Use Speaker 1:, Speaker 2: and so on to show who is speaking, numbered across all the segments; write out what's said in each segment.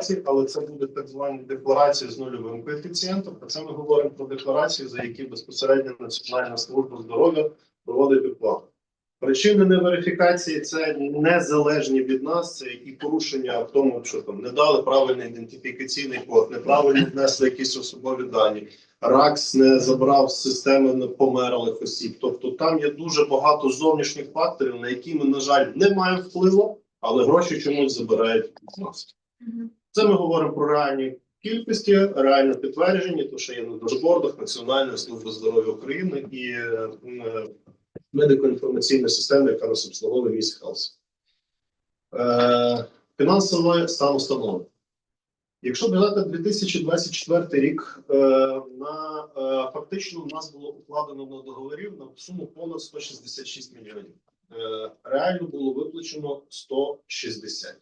Speaker 1: декларації, але це буде так звані декларації з нульовим коефіцієнтом. А це ми говоримо про декларації, за які безпосередньо Національна служба здоров'я проводить виплату. Причини неверифікації це незалежні від нас, це і порушення в тому, що там не дали правильний ідентифікаційний код, неправильно внесли якісь особові дані. РАКС не забрав з системи померлих осіб. Тобто там є дуже багато зовнішніх факторів, на які ми, на жаль, не маємо впливу, але гроші чомусь забирають від нас. Це ми говоримо про реальні кількості, реально підтверджені, то що є на дашбордах Національної служби здоров'я України і е, м, медико-інформаційної системи, яка нас обслуговує міст Хелс. Е, фінансовий стан установи. Якщо брати 2024 рік, е, на е, фактично у нас було укладено на договорів на суму понад 166 мільйонів. Е, реально було виплачено 160.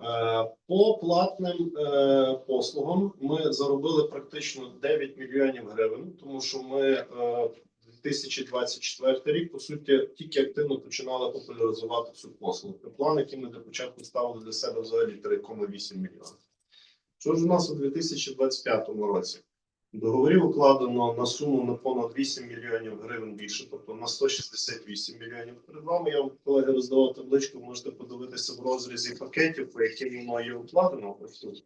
Speaker 1: Е, По платним е, послугам ми заробили практично 9 мільйонів гривень, тому що ми е, 2024 рік, по суті, тільки активно починали популяризувати цю послугу. План, який ми до початку ставили для себе взагалі 3,8 мільйона. Що ж у нас у 2025 році? Договорів укладено на суму на понад 8 мільйонів гривень більше, тобто на 168 мільйонів. Перед вами я вам, колеги роздавав табличку, можете подивитися в розрізі пакетів, по яким воно є укладено. Ось тут.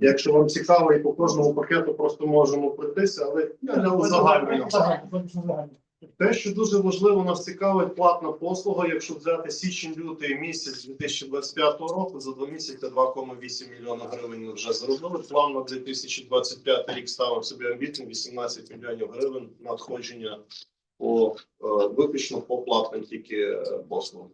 Speaker 1: Якщо вам цікаво, і по кожному пакету просто можемо пройтися, але я для узагальнення. Те, що дуже важливо, нас цікавить платна послуга. Якщо взяти січень-лютий місяць 2025 року, за два місяці 2,8 мільйона гривень ми вже заробили. План на 2025 рік ставив собі амбітним 18 мільйонів гривень надходження по е, виключно по платним тільки е, послугам.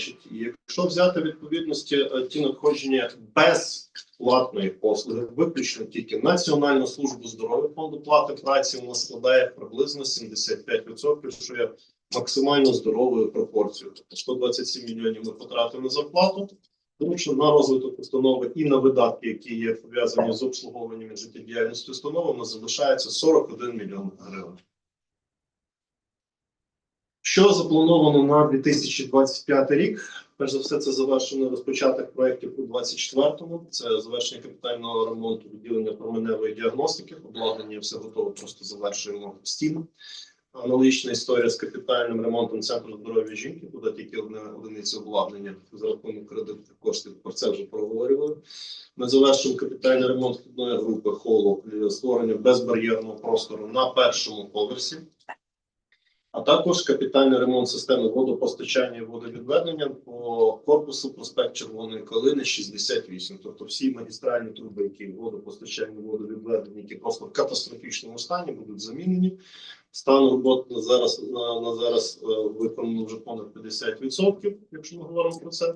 Speaker 1: Значить, якщо взяти відповідності е, ті надходження без платної послуги, виключно тільки Національну службу здоров'я фонду плати праці нас складає приблизно 75%, що є максимально здоровою пропорцією. Тобто 127 мільйонів ми потратили зарплату, тому що на розвиток установи і на видатки, які є пов'язані з обслуговуванням і життєдіяльністю установи, залишається 41 мільйон гривень. Що заплановано на 2025 рік? Перш за все, це завершено розпочаток проєктів у 24-му. Це завершення капітального ремонту відділення променевої діагностики. Обладнання все готово, просто завершуємо стіну. Аналогічна історія з капітальним ремонтом центру здоров'я жінки, куди тільки одне одиниця обладнання за рахунок кредитних коштів. Про це вже проговорювали. Ми завершимо капітальний ремонт вхідної групи холу створення безбар'єрного простору на першому поверсі а також капітальний ремонт системи водопостачання і водовідведення по корпусу проспект Червоної Калини 68. Тобто всі магістральні труби, які водопостачання, водовідведення, які просто в катастрофічному стані, будуть замінені. Стан роботи на зараз на, на зараз е, виконано вже понад 50%, якщо ми говоримо про це.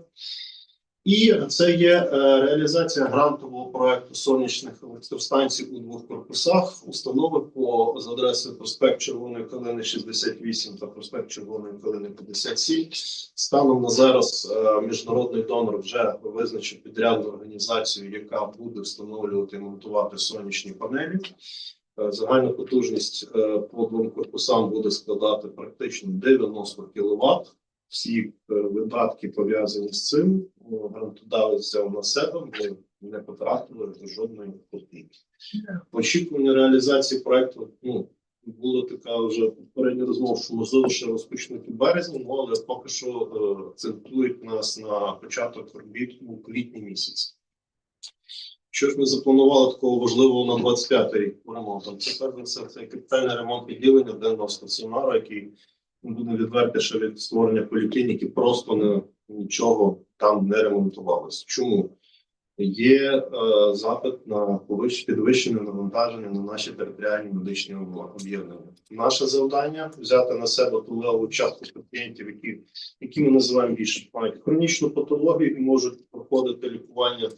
Speaker 1: І це є е, реалізація грантового проекту сонячних електростанцій у двох корпусах. Установи по з адресою проспект Червоної Калини 68 та проспект Червоної Калини 57. Станом на зараз е, міжнародний донор вже визначив підрядну організацію, яка буде встановлювати і монтувати сонячні панелі. Е, Загальна потужність по двом корпусам буде складати практично 90 кВт. Всі видатки пов'язані з цим грантодавець взяв на себе. Ми не потратили жодної копійки. Очікування реалізації проекту ну була така вже попередня розмова, що можливо ще розпочнуть у березні, ну, але поки що е, акцентують нас на початок робіт у квітні місяці. Що ж ми запланували такого важливого на 25 рік по ремонтам? Це перш за все це капітальний ремонт відділення денного стаціонару, який буде відверти, що від створення поліклініки просто не нічого там не ремонтувалося. Чому? Є е, запит на підвищене навантаження на наші територіальні медичні об'єднання. Наше завдання взяти на себе ту леву частку пацієнтів, які, які ми називаємо більше мають хронічну патологію і можуть проходити лікування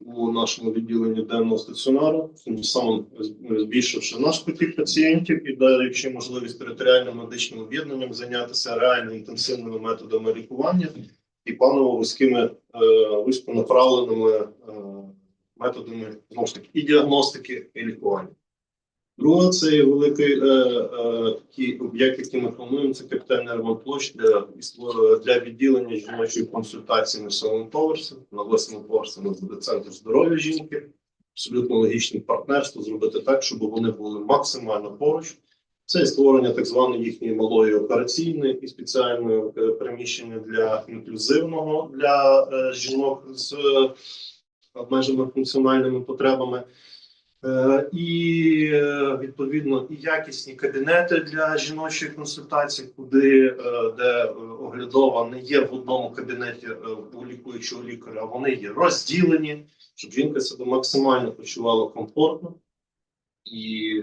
Speaker 1: у нашому відділенні денного стаціонару, тим самим збільшивши наш потік пацієнтів і даючи можливість територіальним медичним об'єднанням зайнятися реально інтенсивними методами лікування і паново вузькими е, вузьконаправленими е, методами знову ж таки і діагностики, і лікування. Друга це є великий е, е, такий об'єкт, який ми плануємо. Це капітальний ремонт площ для, для відділення жіночої консультації на сьомому поверсі. На восьмому поверсі у нас буде центр здоров'я жінки. Абсолютно логічне партнерство зробити так, щоб вони були максимально поруч. Це створення так званої їхньої малої операційної і спеціальної е, приміщення для інклюзивного для е, жінок з е, обмеженими функціональними потребами. Е, І е, відповідно і якісні кабінети для жіночої консультації, куди де оглядова не є в одному кабінеті у лікуючого лікаря, а вони є розділені, щоб жінка себе максимально почувала комфортно і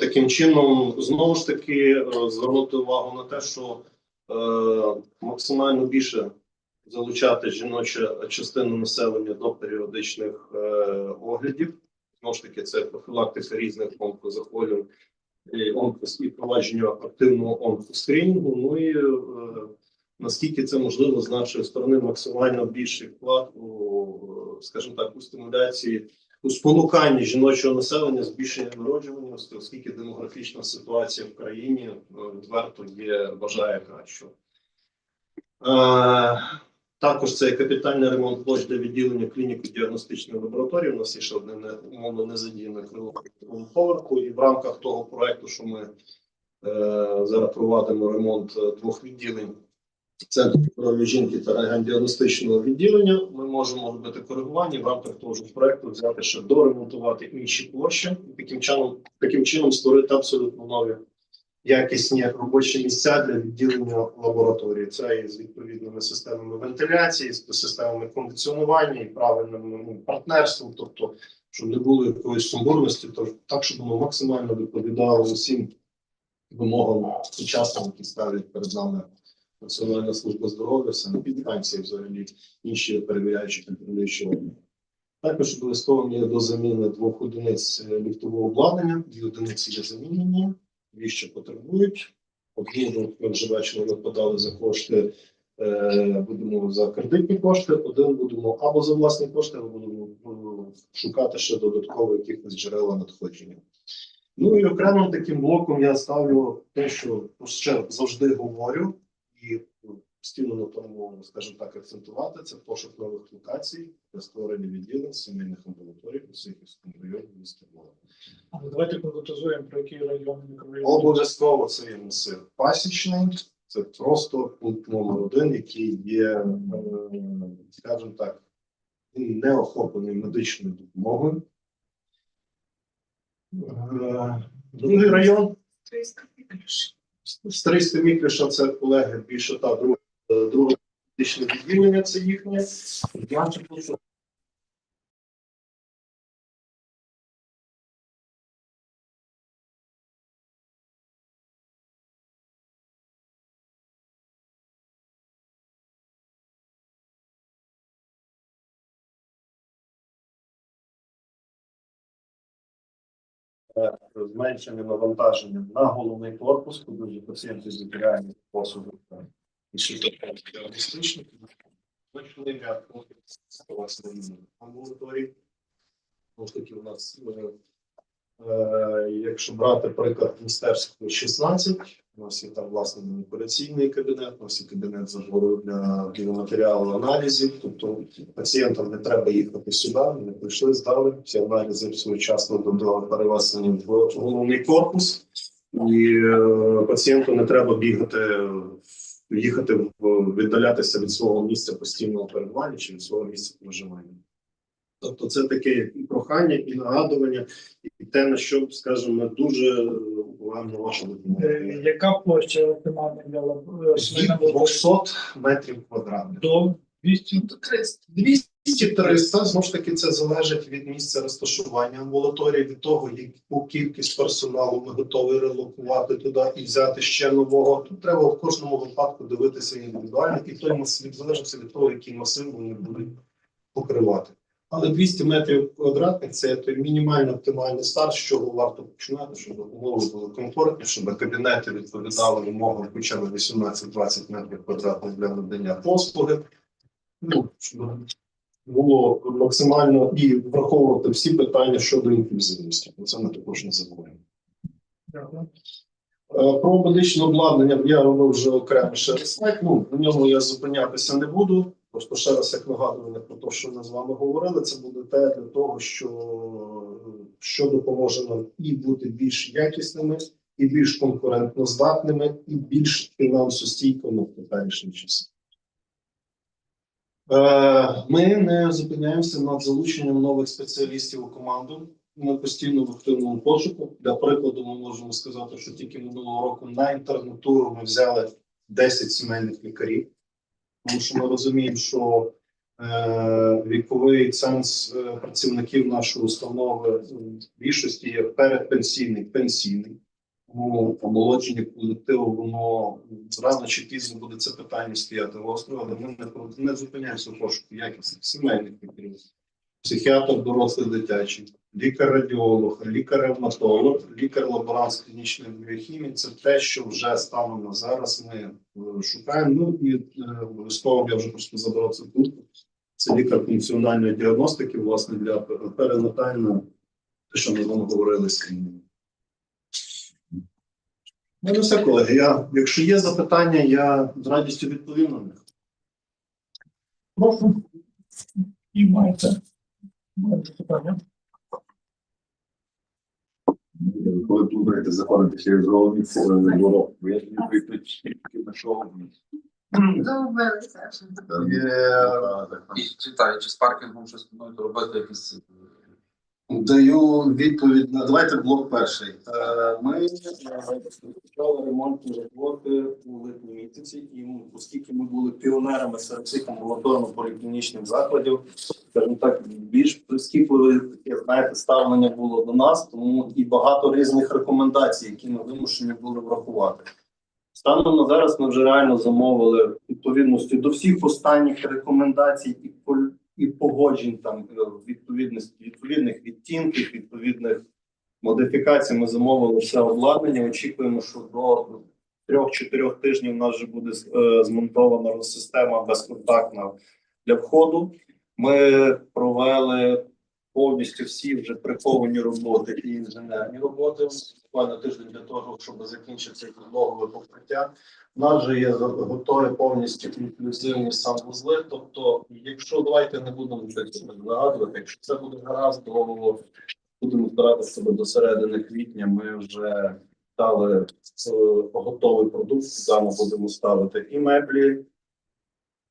Speaker 1: таким чином знову ж таки е, звернути увагу на те, що е, максимально більше залучати жіночу частину населення до періодичних е, оглядів. Знову ж таки, це профілактика різних онкозахворювань, і онкос провадження активного онкоскрінінгу. Ну і е, наскільки це можливо з нашої сторони, максимально більший вклад у, е, скажімо так, у стимуляції, у спонуканні жіночого населення, збільшення народжуваності, оскільки демографічна ситуація в країні е, відверто є бажає кращого. Е, також це капітальний ремонт площ для відділення клініко-діагностичної лабораторії. У нас є ще одне умовно незадіяне крило по поверху, і в рамках того проекту, що ми е, зараз провадимо ремонт е, двох відділень центру здоров'я жінки та рентгендіагностичного відділення. Ми можемо робити коригування в рамках того ж проекту взяти ще доремонтувати інші площі і таким чином, таким чином створити абсолютно нові якісні робочі місця для відділення лабораторії. Це і з відповідними системами вентиляції, з системами кондиціонування і правильним ну, партнерством, тобто, щоб не було якоїсь сумбурності, то так, щоб воно максимально відповідало усім вимогам сучасним, які ставлять перед нами Національна служба здоров'я, санепідстанції, взагалі інші перевіряючі контролюючі органи. Також обов'язково є до заміни двох одиниць е, ліфтового обладнання. Дві одиниці є замінені, дві ще потребують. Одну, ми вже бачили, ми подали за кошти, е, будемо за кредитні кошти, один будемо або за власні кошти, або будемо е, шукати ще додатково якихось джерела надходження. Ну і окремим таким блоком я ставлю те, що ще завжди говорю, і ну, постійно на тому, скажімо так, акцентувати це пошук нових локацій для створення відділень сімейних амбулаторій у Сихівському районі міста Львова.
Speaker 2: Але Давайте конкретизуємо, про який район мікрорайон.
Speaker 1: Обов'язково це є масив пасічний. Це просто пункт номер один, який є, е, скажімо так, не охоплений медичною допомогою. Е, Другий район Стрийська Мікриша, це колеги більше та друге, друге відділення, це їхнє. Я ж е, зменшення навантаження на головний корпус, коли пацієнти з лікарями посуду і діагностичних. Точний ряд власне амбулаторій. Ось таки у нас, е, якщо брати приклад міністерського 16, у нас є там власне маніпуляційний кабінет, у нас є кабінет забору для біоматеріалу аналізів. Тобто пацієнтам не треба їхати сюди, вони прийшли, здали всі аналізи своєчасно до перевезення в головний корпус, і е, пацієнту не треба бігати. Їхати віддалятися від свого місця постійного перебування чи від свого місця проживання. Тобто, це таке і прохання, і нагадування, і те, на що, скажімо, ми дуже уважно ваша допомога.
Speaker 2: Е, Яка площа оптимальна для лаб- е,
Speaker 1: Від
Speaker 2: сімейного лабораторії?
Speaker 1: 200 метрів квадратних.
Speaker 2: до 200?
Speaker 1: 200-300, знову ж таки, це залежить від місця розташування амбулаторії, від того, яку кількість персоналу ми готові релокувати туди і взяти ще нового. Тут треба в кожному випадку дивитися індивідуально, і той масив, в залежності від того, який масив вони будуть покривати. Але 200 метрів квадратних це той мінімально оптимальний старт, з чого варто починати, щоб умови були комфортні, щоб кабінети відповідали вимогам хоча б 18-20 метрів квадратних для надання послуги. Ну, щоб було максимально і враховувати всі питання щодо інклюзивності. Про це ми також не забуваємо.
Speaker 2: Дякую.
Speaker 1: Е, Про медичне обладнання я робив вже окремо ще раз. Ну, на ньому я зупинятися не буду. Просто ще раз як нагадування про те, що ми з вами говорили, це буде те для того, що, що допоможе нам і бути більш якісними, і більш конкурентноздатними, і більш фінансостійкими в теперішній часи. Е, Ми не зупиняємося над залученням нових спеціалістів у команду. Ми постійно в активному пошуку. Для прикладу, ми можемо сказати, що тільки минулого року на інтернатуру ми взяли 10 сімейних лікарів, тому що ми розуміємо, що е, віковий ценз е, працівників нашої установи в більшості є передпенсійний, пенсійний. Тому омолодження колективу, воно рано чи пізно буде це питання стояти гостро, але ми не, не зупиняємося пошуку якісних сімейних лікарів. Психіатр дорослий дитячий, лікар-радіолог, лікар-ревматолог, лікар-лаборант з клінічної біохімії це те, що вже станом на зараз ми е, шукаємо. Ну і е, обов'язково я вже просто забрав цю тут. Це лікар функціональної діагностики, власне, для перинатального, те, що ми з вами говорили скрінінг. Ну, не все, колеги. Я, якщо є запитання, я з радістю відповім на них.
Speaker 2: Прошу. Питання?
Speaker 3: Коли плутаєте закони через форуми дворог, бо я не тільки на що.
Speaker 4: Загубилися.
Speaker 3: Є-
Speaker 5: І читай, чи з паркінгом щось плануєте робити якісь.
Speaker 1: Даю відповідь на давайте блок перший. Е, Ми е, почали ремонтні роботи у липні місяці, і оскільки ми були піонерами серед цих амбулаторно-поліклінічних закладів, скажімо так, більш прискіпливе таке, знаєте, ставлення було до нас, тому і багато різних рекомендацій, які ми вимушені були врахувати. Станом на зараз ми вже реально замовили відповідності до всіх останніх рекомендацій і і погоджень там відповідних відповідності відповідних відтінків, відповідних модифікацій. Ми замовили все обладнання. Очікуємо, що до трьох-чотирьох тижнів у нас вже буде е, змонтована система безконтактна для входу. Ми провели повністю всі вже приховані роботи і інженерні роботи. Буквально тиждень для того, щоб закінчити підлогове покриття. У нас же є готові повністю інклюзивні санвузли. Тобто, якщо давайте не будемо нагадувати, якщо це буде гаразд, то будемо старатися себе до середини квітня. Ми вже дали е, готовий продукт. Там будемо ставити і меблі,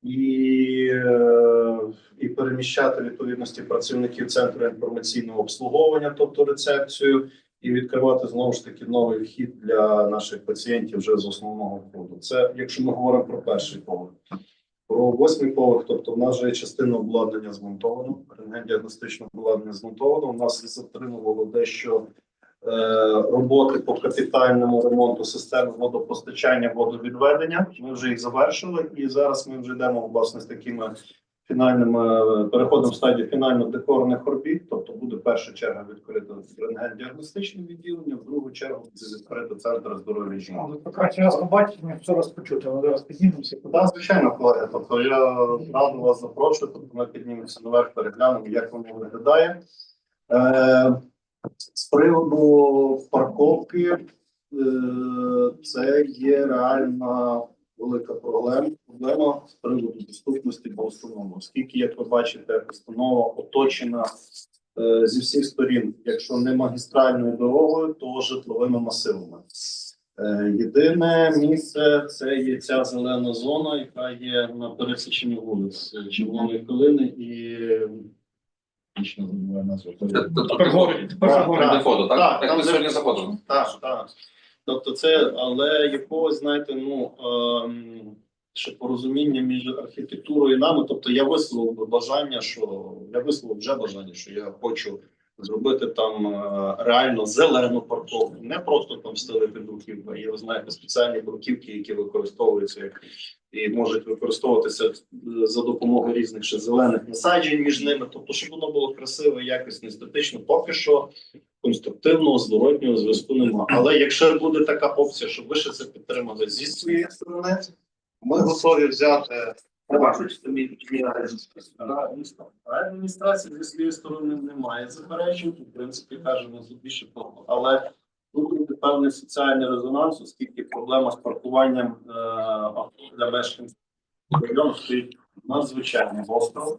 Speaker 1: і, е, і переміщати відповідності працівників центру інформаційного обслуговування, тобто рецепцію, і відкривати знову ж таки новий вхід для наших пацієнтів вже з основного входу. Це якщо ми говоримо про перший поверх. Про восьмий поверх, тобто в нас вже частина обладнання змонтовано, рентген-діагностичне обладнання змонтовано. У нас затримувало дещо роботи по капітальному ремонту системи водопостачання, водовідведення. Ми вже їх завершили, і зараз ми вже йдемо власне з такими фінальними е, переходимо в стадію фінально-декорних робіт. Тобто буде перша черга відкрита рентген-діагностичне відділення, в другу чергу буде відкрито центр здоров'я жінок.
Speaker 2: Краще раз побачити, ніж все раз почути. Але зараз піднімемося.
Speaker 1: Так, звичайно, колеги. Тобто я радо вас запрошую. Тобто ми піднімемося наверх, переглянемо, як воно виглядає. З приводу парковки, е, це є реальна велика проблема. З приводу доступності до установи. Оскільки, як ви бачите, установа оточена е, зі всіх сторін, якщо не магістральною дорогою, то житловими масивами. Е, Єдине місце це є ця зелена зона, яка є на пересіченні вулиць Червоної Калини і Вічно забуває назву. Так,
Speaker 2: говорить.
Speaker 1: так.
Speaker 5: Де фото, так?
Speaker 1: Так,
Speaker 5: ми сьогодні заходимо?
Speaker 1: Так, так. Тобто, це, але якогось, знаєте, ну ем, ще порозуміння між архітектурою і нами. Тобто, я висловив би бажання, що я висловив вже бажання, що я хочу зробити там е, реально зелену парковку, не просто там встелити бруківку, а є, ви знаєте, спеціальні бруківки, які використовуються як і можуть використовуватися е, за допомогою різних ще зелених насаджень між ними. Тобто, щоб воно було красиве, якісно, естетично, поки що конструктивного зворотнього зв'язку немає. Але якщо буде така опція, щоб ви ще це підтримали зі своєї сторони, ми готові взяти Адміністрації зі своєї сторони немає заперечень, в принципі, кажемо тут більше того. Але тут буде певний соціальний резонанс, оскільки проблема з паркуванням е, для мешканців району стоїть надзвичайно гостро.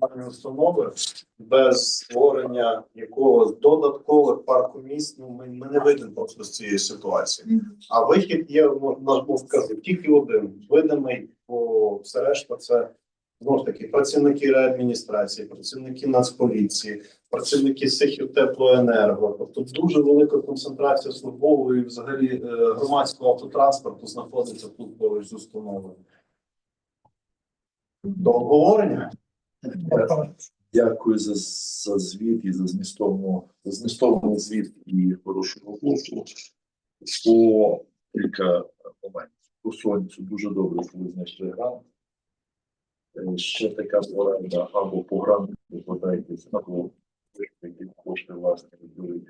Speaker 1: Комунальної установи без створення якогось додаткових паркомісць, ну ми, ми не вийдемо просто з цієї ситуації. А вихід є, ну, наш був вказів, тільки один видимий, бо все решта це знову ж таки працівники реадміністрації, працівники Нацполіції, працівники сихів теплоенерго. Тобто дуже велика концентрація службового і взагалі е, громадського автотранспорту знаходиться тут поруч з установою. До обговорення.
Speaker 6: Дякую за, за звіт і за змістовну за змістовний звіт і хорошу роботу. По кілька моментів. По сонцю дуже добре, що ви знайшли грант. Е, Ще така порада або по гранту покладайтесь, або які кошти власне відберуть.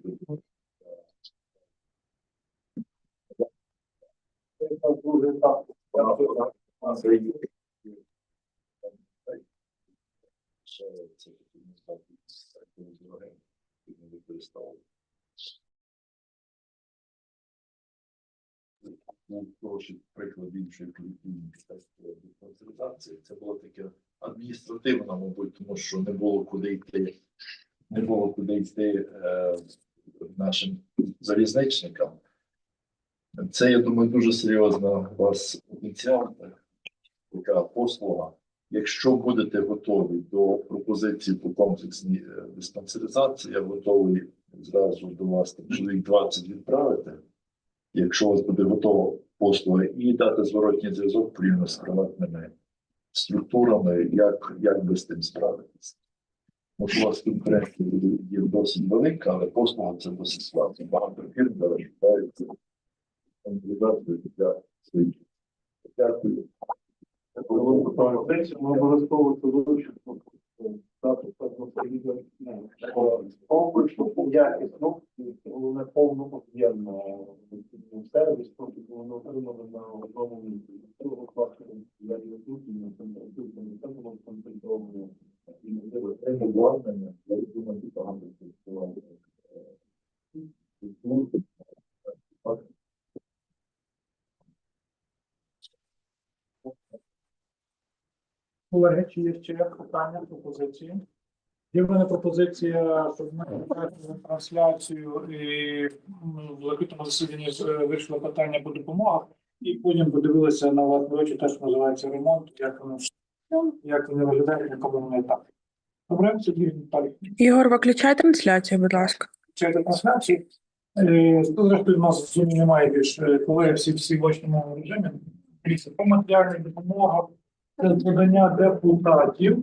Speaker 6: Ще це потрібно знати, як вони дороги, які не використовують. Був хороший приклад іншої децентралізації. Це було таке адміністративно, мабуть, тому що не було куди йти, не було куди йти е, нашим залізничникам. Це, я думаю, дуже серйозна у вас потенціал, така послуга. Якщо будете готові до пропозиції по комплексній е, диспансеризації, я готовий зразу до вас там, чоловік 20 відправити. Якщо у вас буде готова послуга, і дати зворотній зв'язок порівняно з приватними структурами, як, як би з тим справитися. Може, у вас конкуренція є досить велика, але послуга це досить складно. Багато фірм зараз шукаються для своїх. Дякую.
Speaker 1: Обов'язково це вивчимо. Якісно, головне повно об'ємно сервіс, поки воно отримали на одному місці. Цього класу я є тут, і на цьому на цьому концентровано. І можливо,
Speaker 6: Це обладнання, я думаю, багато
Speaker 2: Колеги, чи є ще питання, пропозиції? Є в мене пропозиція, щоб ми провели трансляцію і в закритому засіданні е, вийшло питання по допомогах, і потім подивилися на власні очі, те, що називається ремонт, як воно як вони виглядають, на якому вони етапі. Добре, тоді Віталій.
Speaker 7: Ігор, виключай трансляцію, будь ласка.
Speaker 2: Через трансляції. Е, Зрештою, у нас в Zoom немає більше колеги, всі всі в очному режимі. По матеріальній допомога це подання депутатів